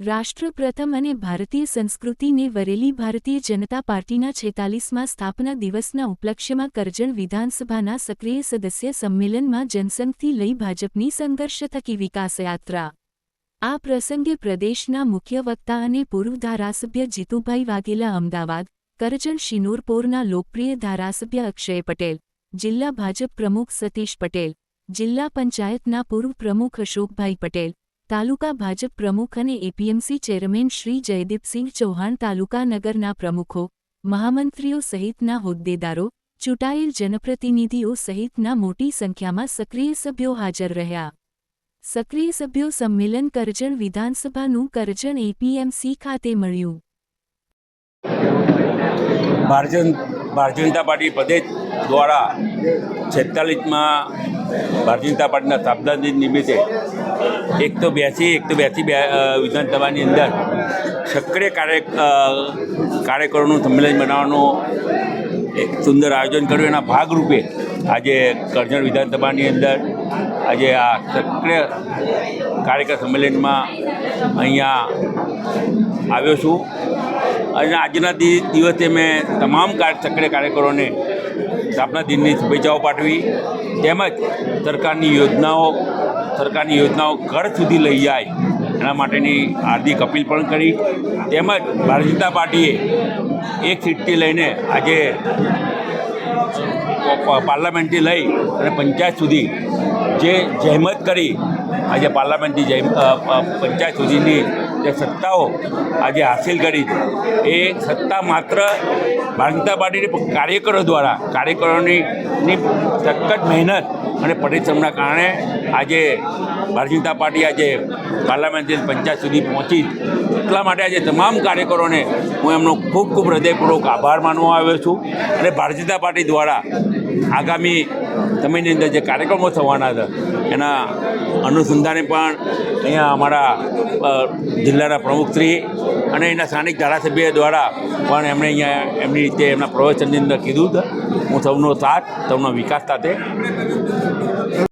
રાષ્ટ્ર પ્રથમ અને ભારતીય સંસ્કૃતિને વરેલી ભારતીય જનતા પાર્ટીના છેતાલીસમાં સ્થાપના દિવસના ઉપલક્ષ્યમાં કરજણ વિધાનસભાના સક્રિય સદસ્ય સંમેલનમાં જનસંઘથી લઈ ભાજપની સંઘર્ષ થકી વિકાસયાત્રા. આ પ્રસંગે પ્રદેશના મુખ્ય વક્તા અને પૂર્વ ધારાસભ્ય જીતુભાઈ વાઘેલા અમદાવાદ, કરજણ શિનોરપોરના લોકપ્રિય ધારાસભ્ય અક્ષય પટેલ, જિલ્લા ભાજપ પ્રમુખ સતીશ પટેલ, જિલ્લા પંચાયતના પૂર્વ પ્રમુખ અશોકભાઈ પટેલ તાલુકા ભાજપ પ્રમુખ અને એપીએમસી ચેરમેન શ્રી જયદીપસિંહ ચૌહાણ તાલુકા નગરના પ્રમુખો, મહામંત્રીઓ સહિતના હોદ્દેદારો, ચૂંટાયેલ જનપ્રતિનિધિઓ સહિતના મોટી સંખ્યામાં સક્રિય સભ્યો હાજર રહ્યા. સક્રિય સભ્યો સંમેલન કરજણ વિધાનસભાનું કરજણ એપીએમસી ખાતે મળ્યું. ભારતીય ભારતીય જનતા પાર્ટી પ્રદેશ દ્વારા છેતાલીસમાં ભારતીય જનતા પાર્ટીના સ્થાપના દિન નિમિત્તે એક તો બેસી, એક તો બેસી બે વિધાનસભાની અંદર સક્રિય કાર્ય કાર્યકરોનું સંમેલન બનાવવાનું એક સુંદર આયોજન કર્યું. એના ભાગરૂપે આજે કરજણ વિધાનસભાની અંદર આજે આ સક્રિય કાર્યકર સંમેલનમાં અહીંયા આવ્યો છું. અને આજના દિવસે મેં તમામ કાર્ય સક્રિય કાર્યકરોને સ્થાપના દિનની શુભેચ્છાઓ પાઠવી તેમજ સરકારની યોજનાઓ સરકારની યોજનાઓ ઘર સુધી લઈ જાય. એના માટેની હાર્દિક અપીલ પણ કરી. તેમજ ભારતીય જનતા પાર્ટીએ એક સીટથી લઈને આજે પાર્લામેન્ટથી લઈ અને પંચાયત સુધી જે જહેમત કરી આજે અ, અ, પંચાયત સુધીની જે સત્તાઓ આજે હાસિલ કરી છે, એ સત્તા માત્ર ભારતીય જનતા પાર્ટીની કાર્યકરો દ્વારા, કાર્યકરોની સખત મહેનત અને પરિશ્રમના કારણે આજે ભારતીય જનતા પાર્ટી આજે પાર્લામેન્ટથી પંચાયત સુધી પહોંચી એટલા માટે આજે તમામ કાર્યકરોને હું એમનો ખૂબ ખૂબ હૃદયપૂર્વક આભાર માનવા આવ્યો છું અને ભારતીય જનતા પાર્ટી દ્વારા આગામી સમયની અંદર જે કાર્યક્રમો થવાના હતા, એના અનુસંધાને પણ અહીંયા અમારા જિલ્લાના પ્રમુખશ્રી અને એના સ્થાનિક ધારાસભ્ય દ્વારા પણ એમણે અહીંયા એમની રીતે એમના પ્રવચનની અંદર કીધું હતું. હું સૌનો સાથ, સૌનો વિકાસ સાથે.